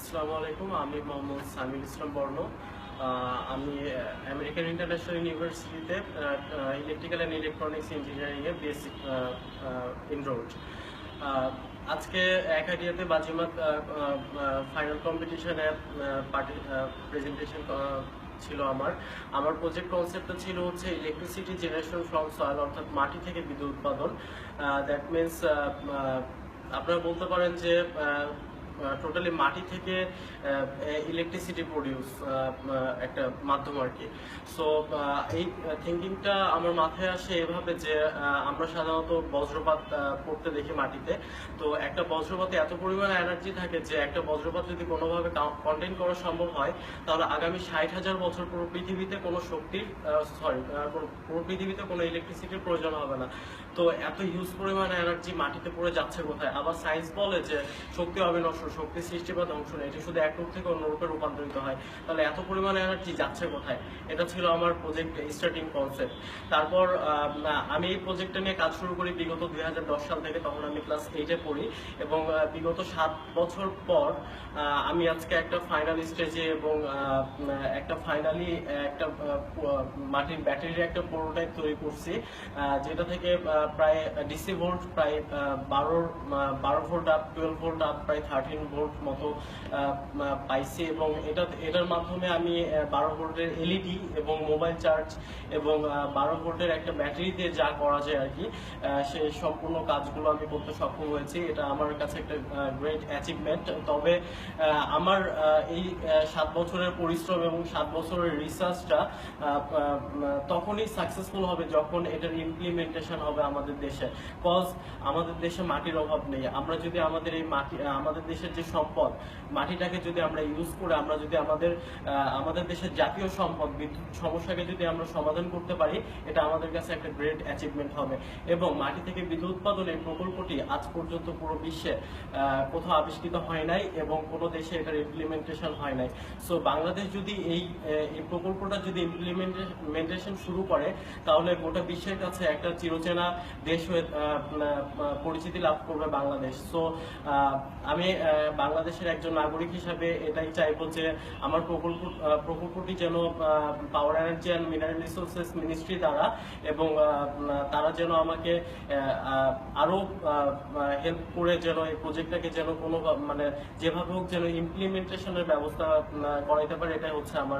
আসসালামু আলাইকুম, আমি মোহাম্মদ সামিল ইসলাম বর্ণ। আমি আমেরিকান ইন্টারন্যাশনাল ইউনিভার্সিটিতে ইলেকট্রিক্যাল অ্যান্ড ইলেকট্রনিক্স ইঞ্জিনিয়ারিংয়ে বিএসসি এনরোলড আজকে একাডিয়াতে বাজিমাত ফাইনাল কম্পিটিশনে প্রেজেন্টেশন ছিল আমার। আমার প্রজেক্ট কনসেপ্টটা ছিল হচ্ছে ইলেকট্রিসিটি জেনারেশন ফ্রম সয়েল অর্থাৎ মাটি থেকে বিদ্যুৎ উৎপাদন। দ্যাট মিনস আপনারা বলতে পারেন যে টোটালি মাটি থেকে ইলেকট্রিসিটি প্রডিউস একটা মাধ্যম আর কি। সো এই থিঙ্কিংটা আমার মাথায় আসে এভাবে যে আমরা সাধারণত বজ্রপাত পড়তে দেখি মাটিতে। তো একটা বজ্রপাতে এত পরিমাণে এনার্জি থাকে যে, একটা বজ্রপাত যদি কোনোভাবে কন্টেন করা সম্ভব হয়, তাহলে আগামী ষাট হাজার বছর পুরো পৃথিবীতে কোনো শক্তির সরি পুরো পৃথিবীতে কোনো ইলেকট্রিসিটির প্রয়োজন হবে না। তো এত হিউজ পরিমাণ এনার্জি মাটিতে পড়ে যাচ্ছে কোথায়? আবার সায়েন্স বলে যে, শক্তি অবিনশ্বর শক্তি সৃষ্টি বা ধ্বংস নেই, এটি শুধু এক রূপ থেকে অন্য রূপে রূপান্তরিত হয়। তাহলে এত পরিমাণে এনার্জি যাচ্ছে কোথায়? এটা ছিল আমার প্রজেক্ট স্টার্টিং কনসেপ্ট তারপর আমি এই প্রজেক্টটা নিয়ে কাজ শুরু করি বিগত দুই হাজার দশ সাল থেকে, তখন আমি ক্লাস এইটে পড়ি এবং বিগত সাত বছর পর আমি আজকে একটা ফাইনাল স্টেজে এবং একটা ফাইনালি একটা মাটির ব্যাটারির একটা প্রোটোটাইপ তৈরি করছি যেটা থেকে প্রায় ডিসি ভোল্ট প্রায় বারোর বারো volt up twelve volt up প্রায় থার্টিন ভোল্ট মতো পাইছি এবং এটা, এটার মাধ্যমে আমি বারো ভোল্টের এলইডি এবং মোবাইল চার্জ এবং বারো ভোল্টের একটা ব্যাটারি দিয়ে যা করা যায় আর কি সে সম্পূর্ণ কাজগুলো আমি করতে সক্ষম হয়েছি। এটা আমার কাছে একটা গ্রেট অ্যাচিভমেন্ট তবে আমার এই সাত বছরের পরিশ্রম এবং সাত বছরের রিসার্চটা তখনই সাকসেসফুল হবে যখন এটার ইমপ্লিমেন্টেশন হবে আমাদের দেশে। কজ আমাদের দেশে মাটির অভাব নেই। আমরা যদি আমাদের এই মাটি আমাদের আমাদের দেশের যে সম্পদ, মাটিটাকে যদি আমরা ইউজ করে আমরা যদি আমাদের আমাদের দেশের জাতীয় সম্পদ, বিদ্যুৎ সমস্যাকে যদি আমরা সমাধান করতে পারি, এটা আমাদের কাছে একটা গ্রেট অ্যাচিভমেন্ট হবে। এবং মাটি থেকে বিদ্যুৎ উৎপাদন এই প্রকল্পটি আজ পর্যন্ত পুরো বিশ্বে কোথাও আবিষ্কৃত হয় নাই এবং কোনো দেশে এটার ইমপ্লিমেন্টেশন হয় নাই। সো বাংলাদেশ যদি এই এই প্রকল্পটা যদি ইমপ্লিমেন্টেশন শুরু করে, তাহলে গোটা বিশ্বের কাছে একটা চিরচেনা দেশ হয়ে পরিচিতি লাভ করবে বাংলাদেশ। সো আমি বাংলাদেশের একজন নাগরিক হিসাবে এটাই চাইব যে আমার প্রকল্প প্রকল্পটি যেন power energy and mineral resources ministry দ্বারা এবং তারা যেন আমাকে আরও হেল্প করে যেন এই প্রজেক্টটাকে যেন কোনো মানে যেভাবে হোক যেন ইমপ্লিমেন্টেশনের ব্যবস্থা করাইতে পারে, এটাই হচ্ছে আমার